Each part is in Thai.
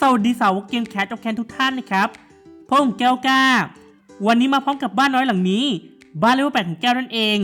สวัสดีสาวกเกมแคทจอแคนทุกท่านนะครับผมแก้วกล้า วันนี้มาพร้อมกับบ้านน้อยหลังนี้ บ้านเลเวลแปดของแก้วนั่นเอง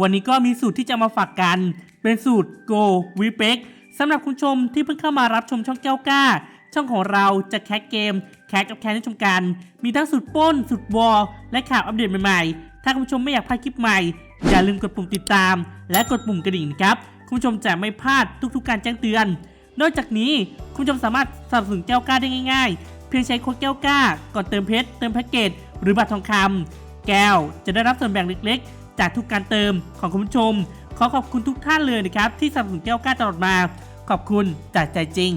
วันนี้ก็มีสูตรที่จะมาฝากกัน เป็นสูตร Go w e p e k สำหรับคุณชมที่เพิ่งเข้ามารับชมช่องแก้วกล้า ช่องของเราจะแคสเกมแคสกับแคนให้ชมกัน มีทั้งสูตรป้นสูตรวอลและข่าวอัปเดตใหม่ๆ ถ้าคุณผู้ชมไม่อยากพลาดคลิปใหม่อย่าลืมกดปุ่มติดตาม และกดปุ่มกระดิ่งนะครับคุณผู้ชมจะไม่พลาดทุกๆ การแจ้งเตือน นอกจากนี้คุณผู้ชมสามารถสนับสนุนแก้วกล้าได้ง่ายๆ เพียงใช้โค้ดแก้วกล้าก่อนเติมเพชรเติมแพ็กเกจหรือบัตรทองคำแก้วจะได้รับส่วนแบ่งเล็กๆ จากทุกการเติมของคุณผู้ชม ขอขอบคุณทุกท่านเลยนะครับที่สนับสนุนแก้วกล้าตลอดมา ขอบคุณจากใจจริง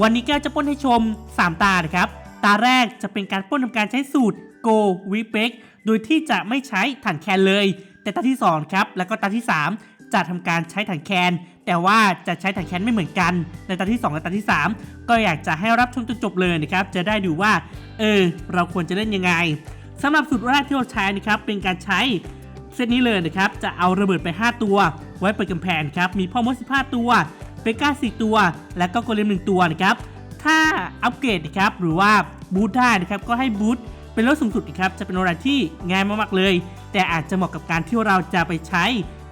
วันนี้แก้วจะป้นให้ชม 3 ตานะครับตาแรกจะเป็นการป้นทำการใช้สูตร Go w e p e k โดยที่จะไม่ใช้ถังแคนเลย แต่ตาที่2ครับแล้วก็ตาที่ 3 จะทำการใช้ถังแคน แต่ว่าจะใช้ถังแคนไม่เหมือนกัน ในตาที่ 2 และตาที่ 3 ก็อยากจะให้รับชมจนจบเลยนะครับ จะได้ดูว่า เออ เราควรจะเล่นยังไงสำหรับสูตรแรกที่เราใช้นะครับเป็นการใช้เซตนี้เลยนะครับ จะเอาระเบิดไป 5 ตัว ไว้เปิดกำแพงครับ มีพ่อมด 15 ตัว เปก้า 4 ตัว และก็โกเลม1ตัวนะครับ ถ้าอัปเกรดนะครับ หรือว่าบูทได้นะครับ ก็ให้บูทเป็นรถสูงสุดนะครับ จะเป็นอะไรที่ง่ายมากๆเลย แต่อาจจะเหมาะกับการที่เราจะไปใช้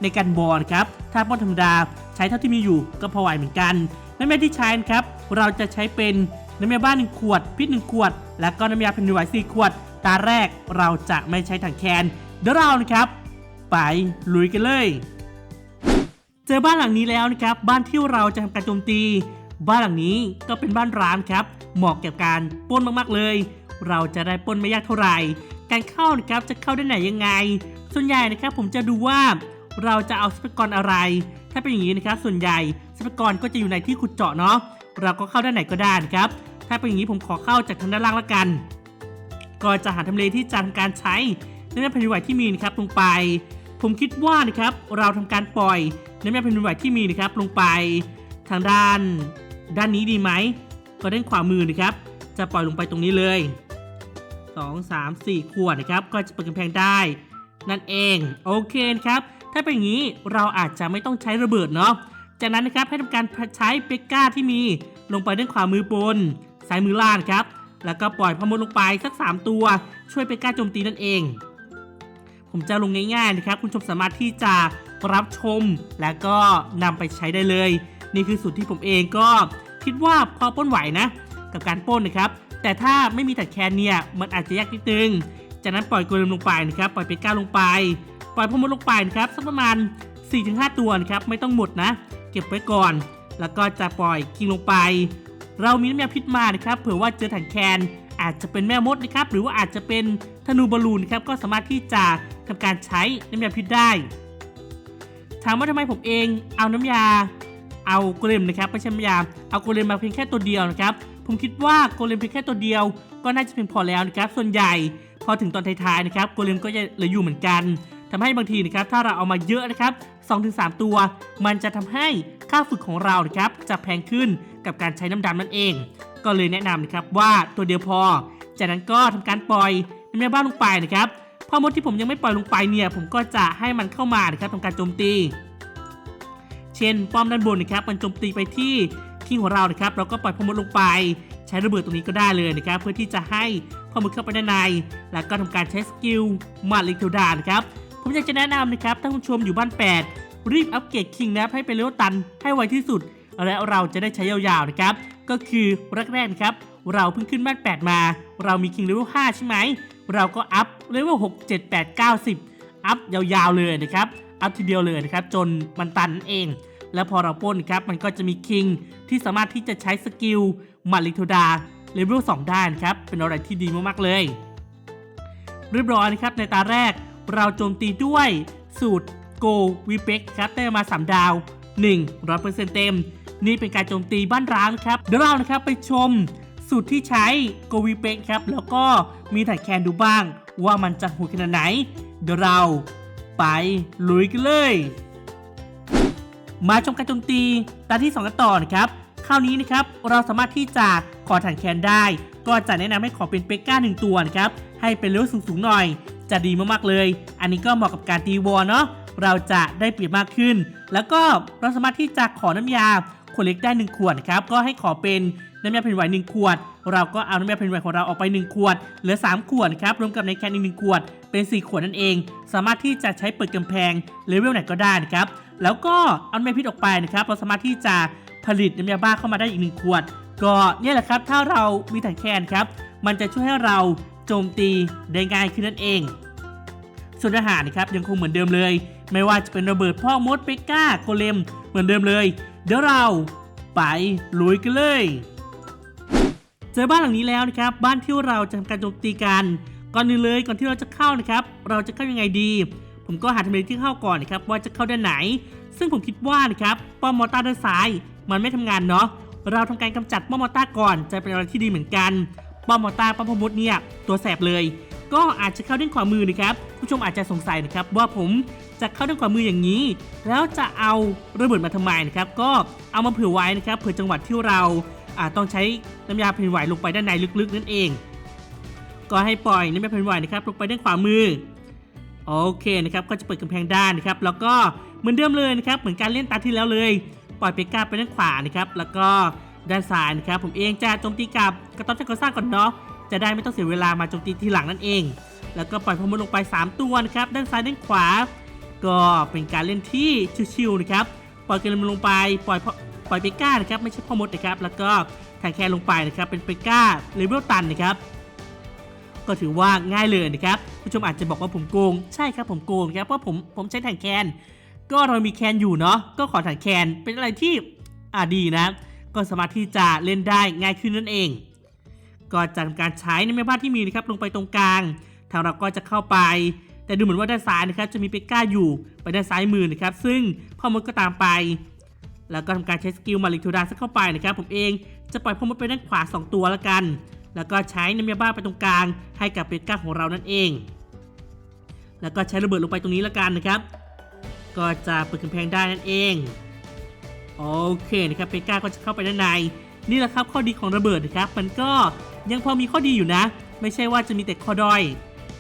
ในการบอลครับ ถ้าป้อนธรรมดา ใช้เท่าที่มีอยู่ก็พอไหวเหมือนกันน้ำยาที่ใช้นะครับ เราจะใช้เป็นน้ำยาบ้าน1ขวดพิษ1ขวด แล้วก็น้ำยาแผ่นดินไหว4ขวด ตาแรกเราจะไม่ใช้ถังแคนเดี๋ยวเรานะครับ ไปลุยกันเลย เจอบ้านหลังนี้แล้วนะครับ บ้านที่เราจะทำการโจมตี บ้านหลังนี้ก็เป็นบ้านร้างครับเหมาะแก่การป้นมากๆเลย เราจะได้ป้นไม่ยากเท่าไหร่ การเข้านะครับจะเข้าได้ไหนยังไง ส่วนใหญ่นะครับผมจะดูว่าเราจะเอาทรัพยากรอะไร ถ้าเป็นอย่างนี้นะครับส่วนใหญ่ทรัพยากรก็จะอยู่ในที่ขุดเจาะเนาะเราก็เข้าด้านไหนก็ได้นะครับถ้าเป็นอย่างนี้ผมขอเข้าจากทางด้านล่างละกัน ก็จะหาทำเลที่จะทำการใช้น้ำยาแผ่นดินไหวที่มีนะครับลงไป ผมคิดว่านะครับเราทำการปล่อยน้ำยาแผ่นดินไหวที่มีนะครับลงไป ทางด้าน ด้านนี้ดีไหมก็ด้านขวามือนะครับ จะปล่อยลงไปตรงนี้เลย 2 3 4ขวดนะครับ ก็จะเปิดกำแพงได้ นั่นเองโอเคนะครับ ถ้าเป็นอย่างนี้เราอาจจะไม่ต้องใช้ระเบิดเนาะจากนั้นนะครับให้ทำการใช้เปกก้าที่มีลงไปด้านขวามือบนซ้ายมือล่างครับ แล้วก็ปล่อยพมดลงไปสัก 3 ตัว ช่วยเปกก้าโจมตีนั่นเอง ผมจะลงง่ายๆนะครับ คุณชมสามารถที่จะรับชม และก็นำไปใช้ได้เลย นี่คือสูตรที่ผมเองก็คิดว่าพอป้นไหวนะ กับการป้นนะครับ แต่ถ้าไม่มีถัดแคนเนี่ยมันอาจจะยากนิดนึง จากนั้นปล่อยโกเลมลงไปนะครับปล่อยเปก้าลงไป ปล่อยพมดลงไปนะครับสักประมาณ 4-5 ตัวนะครับไม่ต้องหมดนะ เก็บไว้ก่อน แล้วก็จะปล่อยคิงลงไป เรามีน้ำยาพิษมานะครับเผื่อว่าเจอถังแคนอาจจะเป็นแม่มดนะครับหรือว่าอาจจะเป็นธนูบอลลูนนะครับก็สามารถที่จะทำการใช้น้ำยาพิษได้ถามว่าทำไมผมเองเอาน้ำยาเอาโกเลมนะครับไม่ใช่น้ำยาเอาโกเลมมาเพียงแค่ตัวเดียวนะครับผมคิดว่าโกเลมเพียงแค่ตัวเดียว ก็น่าจะเพียงพอแล้วนะครับส่วนใหญ่ พอถึงตอนท้ายๆนะครับโกเลมก็จะเหลืออยู่เหมือนกันทำให้บางทีนะครับถ้าเราเอามาเยอะนะครับ2-3 ตัว มันจะทำให้ค่าฝึกของเรานะครับจะแพงขึ้นกับการใช้น้ำดำนั่นเอง ก็เลยแนะนำนะครับว่าตัวเดียวพอ จากนั้นก็ทำการปล่อยน้ำยาบ้านลงไปนะครับพอมดที่ผมยังไม่ปล่อยลงไปเนี่ยผมก็จะให้มันเข้ามานะครับทำการโจมตี เช่นป้อมด้านบนนะครับมันโจมตีไปที่คิงของเรานะครับเราก็ปล่อยพอมดลงไป ใช้ระเบิดตรงนี้ก็ได้เลยนะครับ เพื่อที่จะให้พอมดเข้าไปด้านใน แล้วก็ทำการใช้สกิลมาลิเทลดานครับ ผมอยากจะแนะนำนะครับถ้าคุณผู้ชมอยู่บ้าน 8 รีบอัปเกรดคิงนับให้เป็นเลเวลตันให้ไวที่สุด และเราจะได้ใช้ยาวๆนะครับ ก็คือแรกๆครับ เราเพิ่งขึ้นบ้าน 8 มา เรามีคิงเลเวล5ใช่ไหม เราก็อัพเลเวล6 7 8 9 10 อัพยาวๆเลยนะครับ อัพทีเดียวเลยนะครับ จนมันตันเอง แล้วพอเราป้นครับมันก็จะมีคิงที่สามารถที่จะใช้สกิลมาลิโทดาเลเวล2ได้นะครับ เป็นอะไรที่ดีมากๆเลย เรียบร้อยนะครับในตาแรกเราโจมตีด้วยสูตร Go w e p e k ครับได้มา 3 ดาว 100%เต็ม นี่เป็นการโจมตีบ้านร้างครับ เดี๋ยวเรานะครับไปชมสูตรที่ใช้ Go w e p e k ครับ แล้วก็มีถ่ายแคนดูบ้าง ว่ามันจะโหดขนาดไหน เดี๋ยวเราไปลุยกันเลย มาชมการโจมตีตาที่2กันต่อนะครับคราวนี้นะครับเราสามารถที่จะขอถังแคนได้ ก็จะแนะนำให้ขอเป็นเปกก้าหนึ่งตัวนะครับให้เป็นเลเวลสูงๆหน่อย จะดีมากๆเลย อันนี้ก็เหมาะกับการตีวอลเนาะเราจะได้เปรียบมากขึ้น แล้วก็เราสามารถที่จะขอน้ำยาขวดเล็กได้ 1 ขวดครับก็ให้ขอเป็นน้ำยาแผ่นดินไหว1ขวด เราก็เอาน้ำยาแผ่นดินไหวของเราออกไป 1 ขวด เหลือ 3 ขวดครับรวมกับในแคนอีกหนึ่งขวด เป็น 4 ขวดนั่นเอง สามารถที่จะใช้เปิดกำแพงเลเวลไหนก็ได้นะครับ แล้วก็เอาน้ำยาพิษออกไปนะครับเราสามารถที่จะผลิตน้ำยาบ้าเข้ามาได้อีกหนึ่งขวด ก็เนี่ยแหละครับ ถ้าเรามีถังแคนครับ มันจะช่วยให้เราโจมตีได้ง่ายขึ้นนั่นเอง ส่วนอาหารนะครับยังคงเหมือนเดิมเลย ไม่ว่าจะเป็นระเบิดพ่อมดเปก้าโกเลมเหมือนเดิมเลย เดี๋ยวเราไปลุยกันเลย เจอบ้านหลังนี้แล้วนะครับ บ้านที่เราจะทำการโจมตีกัน ก่อนหนึ่งเลยก่อนที่เราจะเข้านะครับ เราจะเข้ายังไงดี ผมก็หาทำเลที่เข้าก่อนนะครับว่าจะเข้าด้านไหน ซึ่งผมคิดว่านะครับป้อมมอต้าด้านซ้าย มันไม่ทำงานเนาะเราทำการกำจัดป้อมมอต้าก่อนจะเป็นอะไรที่ดีเหมือนกันป้อมมอต้าป้อมพมุดเนี่ยตัวแสบเลย ก็อาจจะเข้าด้านขวามือนะครับผู้ชมอาจจะสงสัยนะครับว่าผมจะเข้าด้านขวามืออย่างนี้ แล้วจะเอาระเบิดมาทำไมนะครับก็เอามาเผื่อไว้นะครับเผื่อจังหวัดที่เราอาจต้องใช้น้ำยาแผ่นไหวลงไปด้านในลึกๆนั่นเอง ก็ให้ปล่อยน้ำยาแผ่นไหวนะครับลงไปด้านขวามือ โอเคนะครับก็จะเปิดกำแพงด้านนะครับแล้วก็เหมือนเดิมเลยนะครับเหมือนการเล่นตาที่แล้วเลย ปล่อยเปก้าไปด้านขวานะครับแล้วก็ด้านซ้ายนะครับผมเองจะโจมตีกับกระต๊อบจักรสร้างก่อนเนาะจะได้ไม่ต้องเสียเวลามาโจมตีทีหลังนั่นเอง แล้วก็ปล่อยพมลงไป 3 ตัวนะครับด้านซ้ายด้านขวา ก็เป็นการเล่นที่ชิวๆนะครับปล่อยเกลมลงไปปล่อยปล่อยเปก้านะครับไม่ใช่พอมดนะครับแล้วก็แทงแคนลงไปนะครับเป็นเปก้าเลเวลตันนะครับ ก็ถือว่าง่ายเลยนะครับผู้ชมอาจจะบอกว่าผมโกง ใช่ครับผมโกงครับเพราะผมผมใช้ถังแคนก็เรามีแคนอยู่เนาะก็ขอถังแคนเป็นอะไรที่อ่าดีนะ ก็สามารถที่จะเล่นได้ง่ายขึ้นนั่นเอง ก็จะทำการใช้ในแม่บ้านที่มีนะครับลงไปตรงกลางทางเราก็จะเข้าไป แต่ดูเหมือนว่าด้านซ้ายนะครับจะมีเปก้าอยู่ไปด้านซ้ายมือนะครับ ซึ่งพ่อมดก็ตามไป แล้วก็ทำการใช้สกิลมาริโทดาสักเข้าไปนะครับ ผมเองจะปล่อยพ่อมดไปด้านขวา 2 ตัวละกัน แล้วก็ใช้น้ำยาบ้าไปตรงกลางให้กับเปก้าของเรานั่นเอง แล้วก็ใช้ระเบิดลงไปตรงนี้ละกันนะครับ ก็จะเปิดกำแพงได้นั่นเองโอเคนะครับเปก้าก็จะเข้าไปด้านใน นี่แหละครับข้อดีของระเบิดนะครับ มันก็ยังพอมีข้อดีอยู่นะ ไม่ใช่ว่าจะมีแต่ข้อด้อย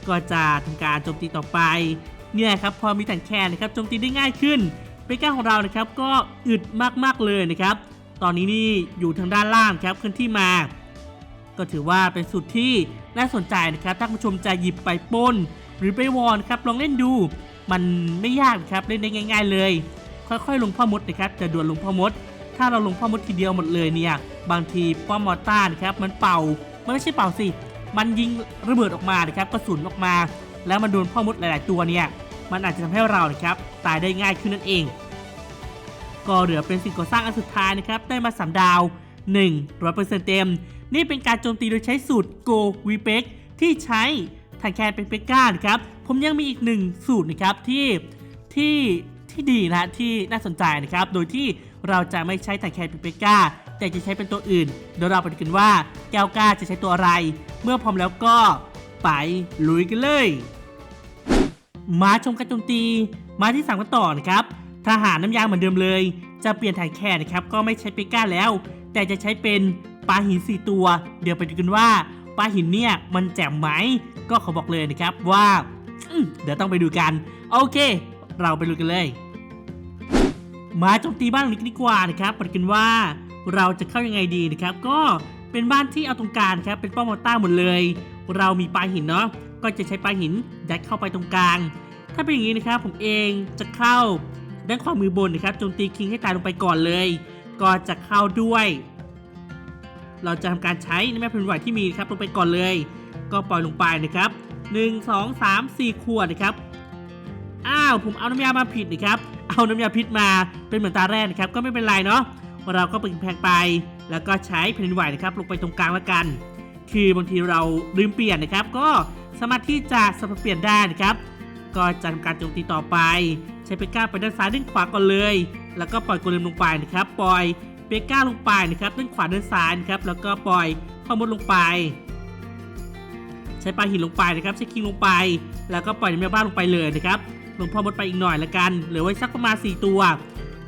ก็จะทำการโจมตีต่อไป เนี่ยครับพอมีแต่งแคนนะครับโจมตีได้ง่ายขึ้นเปก้าของเรานะครับก็อึดมากๆเลยนะครับ ตอนนี้นี่อยู่ทางด้านล่างครับเคลื่อนที่มา ก็ถือว่าเป็นสูตรที่น่าสนใจนะครับถ้าคุณผู้ชมจะหยิบไปป้น หรือไปวอนครับลองเล่นดู มันไม่ยากนะครับเล่นได้ง่าย ๆ เลย ค่อยๆ ลงพ่อมดนะครับจะด่วนลงพ่อมด ถ้าเราลงพ่อมดทีเดียวหมดเลยเนี่ยบางทีป้อมมอต้านะครับมันเป่ามันไม่ใช่เป่าสิมันยิงระเบิดออกมานะครับกระสุนออกมา แล้วมันโดนพ่อมดหลาย ๆ ตัวเนี่ยมันอาจจะทำให้เรานะครับตายได้ง่ายขึ้นนั่นเองก็เหลือเป็นสิ่งก่อสร้างอันสุดท้ายนะครับได้มา3ดาว 1 0 0เต็ม นี่เป็นการโจมตีโดยใช้สูตร Go w e p e k ที่ใช้ถังแคนเป็นเปก้านะครับ ผมยังมีอีกหนึ่งสูตรนะครับที่ที่ที่ดีนะฮะที่น่าสนใจนะครับ โดยที่เราจะไม่ใช้ถังแคนเป็นเปก้า แต่จะใช้เป็นตัวอื่น เดี๋ยวเราไปดูกันว่าแก้วก้าจะใช้ตัวอะไร เมื่อพร้อมแล้วก็ไปลุยกันเลย มาชมการโจมตีมาที่3กันต่อนะครับทหารน้ำยางเหมือนเดิมเลย จะเปลี่ยนถ่ายแค่นะครับ ก็ไม่ใช้เปก้าแล้ว แต่จะใช้เป็น ปลาหิน 4 ตัว เดี๋ยวไปดูกันว่าปลาหินเนี่ยมันแจ่มไหม ก็ขอบอกเลยนะครับว่าเดี๋ยวต้องไปดูกัน โอเค เราไปดูกันเลย มาโจมตีบ้านหลังนี้กันดีกว่านะครับไปดูกันว่าเราจะเข้ายังไงดีนะครับ ก็เป็นบ้านที่เอาตรงกลางครับเป็นป้อมมอต้าหมดเลย เรามีปลาหินเนาะก็จะใช้ปลาหินยัดเข้าไปตรงกลาง ถ้าเป็นอย่างนี้นะครับผมเองจะเข้าด้านขวามือบนนะครับโจมตีคิงให้ตายลงไปก่อนเลย ก็จะเข้าด้วย เราจะทำการใช้ในแม่แผ่นดินไหวที่มีครับลงไปก่อนเลย ก็ปล่อยลงไปนะครับ 1 2 3 4 ขวดนะครับ อ้าวผมเอาน้ำยามาผิดนะครับ เอาน้ำยาพิษมาเป็นเหมือนตาแรกนะครับ ก็ไม่เป็นไรเนาะเราก็ปิดแพงไป แล้วก็ใช้แผ่นดินไหวนะครับ ลงไปตรงกลางละกัน คือบางทีเราลืมเปลี่ยนนะครับ ก็สามารถที่จะสลับเปลี่ยนได้นะครับ ก็จะทำการโจมตีต่อไป ใช้เปก้าไปด้านซ้ายด้านขวาก่อนเลย แล้วก็ปล่อยกเลมลงไปนะครับ ปล่อย เปก้าลงไปนะครับด้านขวาด้านซ้ายนะครับแล้วก็ปล่อยพ่อมดลงไป ใช้ปลาหินลงไปนะครับใช้คิงลงไป แล้วก็ปล่อยแม่บ้านลงไปเลยนะครับลงพ่อมดไปอีกหน่อยละกันเหลือไว้สักประมาณ 4 ตัว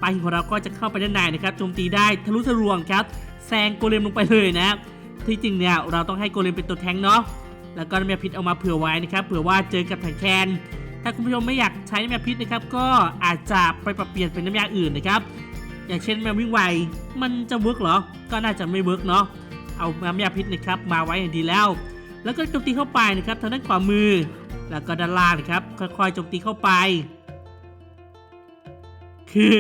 ปลาหินของเราก็จะเข้าไปด้านในนะครับโจมตีได้ทะลุทะลวงครับแซงโกเลมลงไปเลยนะที่จริงเนี่ยเราต้องให้โกเลมเป็นตัวแทงเนาะแล้วก็น้ำยาพิษเอามาเผื่อไว้นะครับเผื่อว่าเจอกับถังแคนถ้าคุณผู้ชมไม่อยากใช้น้ำยาพิษนะครับก็อาจจะไปปรับเปลี่ยนเป็นน้ำยาอื่นนะครับ อย่างเช่นแมววิ่งไว มันจะเวิร์กเหรอ ก็น่าจะไม่เวิร์กเนาะ เอาน้ำยาพิษนะครับมาไว้อย่างดีแล้ว แล้วก็โจมตีเข้าไปนะครับทางด้านขวามือ แล้วก็ด้านล่างนะครับค่อยๆโจมตีเข้าไป คือ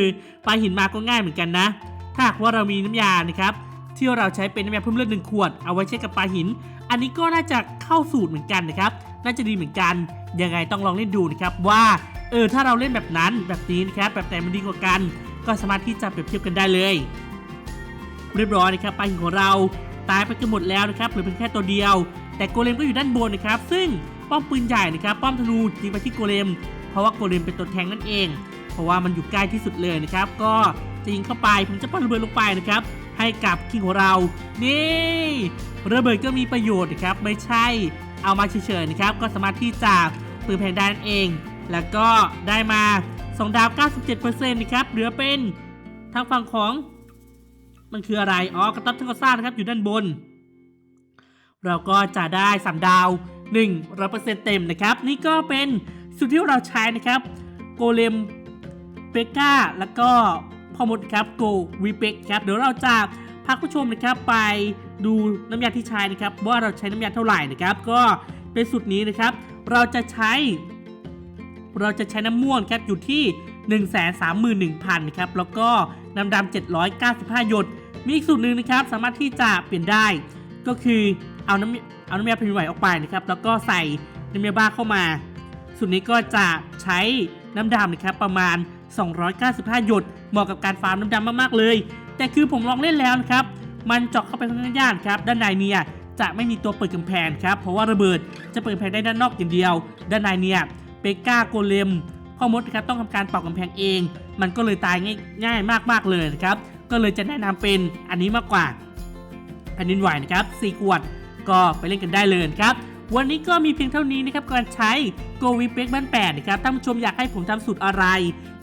ปลาหินมาก็ง่ายเหมือนกันนะ ถ้าหากว่าเรามีน้ำยานะครับที่เราใช้เป็นน้ำยาเพิ่มเลือดหนึ่งขวดเอาไว้ใช้กับปลาหิน อันนี้ก็น่าจะเข้าสูตรเหมือนกันนะครับ น่าจะดีเหมือนกัน ยังไงต้องลองเล่นดูนะครับว่า เออถ้าเราเล่นแบบนั้นแบบนี้นะครับแบบไหนมันดีกว่ากัน ก็สามารถที่จะเปรียบเทียบกันได้เลย เรียบร้อยนะครับปลาหินของเราตายไปกันหมดแล้วนะครับเหลือเพียงแค่ตัวเดียว แต่โกเลมก็อยู่ด้านบนนะครับ ซึ่งป้อมปืนใหญ่นะครับ ป้อมธนูยิงไปที่โกเลม เพราะว่าโกเลมเป็นตัวแทงนั่นเอง เพราะว่ามันอยู่ใกล้ที่สุดเลยนะครับ ก็จะยิงเข้าไปผมจะปาระเบิดลงไปนะครับ ให้กับคิงของเรา นี่ระเบิดก็มีประโยชน์นะครับ ไม่ใช่เอามาเฉยๆนะครับ ก็สามารถที่จะปืนแพงได้นั่นเอง แล้วก็ได้มา 2 ดาว 97%นะครับเหลือเป็นทางฝั่งของ มันคืออะไร อ๋อกระตับทั้งกระซ่านะครับอยู่ด้านบน เราก็จะได้สามดาว 1 0 0เต็มนะครับ นี่ก็เป็นสูตรที่เราใช้นะครับ โกเลมเปก้า แล้วก็พอมดครับโกวีเปกครับ เดี๋ยวเราจะพักผู้ชมนะครับไปดูน้ำยาที่ใช้นะครับ ว่าเราใช้น้ำยาเท่าไหร่นะครับ ก็เป็นสูตรนี้นะครับ เราจะใช้ เราจะใช้น้ำม่วงครับอยู่ที่ 131,000นะครับแล้วก็น้ำดำ795 หยด มีอีกสูตรหนึ่งนะครับสามารถที่จะเปลี่ยนได้ ก็คือเอาน้ำเอาน้ำยาพิมพ์ไหวออกไปนะครับแล้วก็ใส่น้ำยาบ้าเข้ามา สูตรนี้ก็จะใช้น้ำดำนะครับประมาณ 295 หยด เหมาะกับการฟาร์มน้ำดำมากๆเลย แต่คือผมลองเล่นแล้วนะครับมันเจาะเข้าไปข้างย่ากครับด้านในเนี่ยจะไม่มีตัวเปิดกำแพงครับ เพราะว่าระเบิดจะเปิดกำแพงได้ด้านนอกอย่างเดียว ด้านในเนี่ย ปก้าโกเลมพ่อมดครับต้องทำการเป่ากำแพงเอง มันก็เลยตายง่ายง่ายมากๆเลยนะครับ ก็เลยจะแนะนำเป็นอันนี้มากกว่าแผ่นดินไหวนะครับ4ขวดก็ไปเล่นกันได้เลยครับ วันนี้ก็มีเพียงเท่านี้นะครับการใช้ Go w i p e k บ้าน8นะครับท่านผู้ชมอยากให้ผมทำสูตรอะไร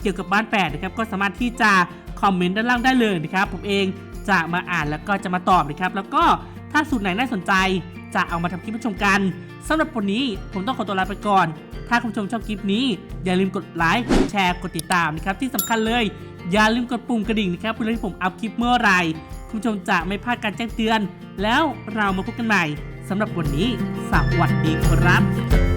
เกี่ยวกับบ้าน8นะครับก็สามารถที่จะคอมเมนต์ด้านล่างได้เลยนะครับผมเองจะมาอ่านแล้วก็จะมาตอบนะครับ แล้วก็ถ้าสูตรไหนน่าสนใจจะเอามาทำคลิปให้ชมกันสำหรับวันนี้ผมต้องขอตัวลาไปก่อน ถ้าคุณผู้ชมชอบคลิปนี้ อย่าลืมกดไลค์กดแชร์กดติดตามนะครับที่สำคัญเลย อย่าลืมกดปุ่มกระดิ่งนะครับเพื่อให้ผมอัพคลิปเมื่อไรคุณผู้ชมจะไม่พลาดการแจ้งเตือน แล้วเรามาพบกันใหม่สำหรับวันนี้สวัสดีครับ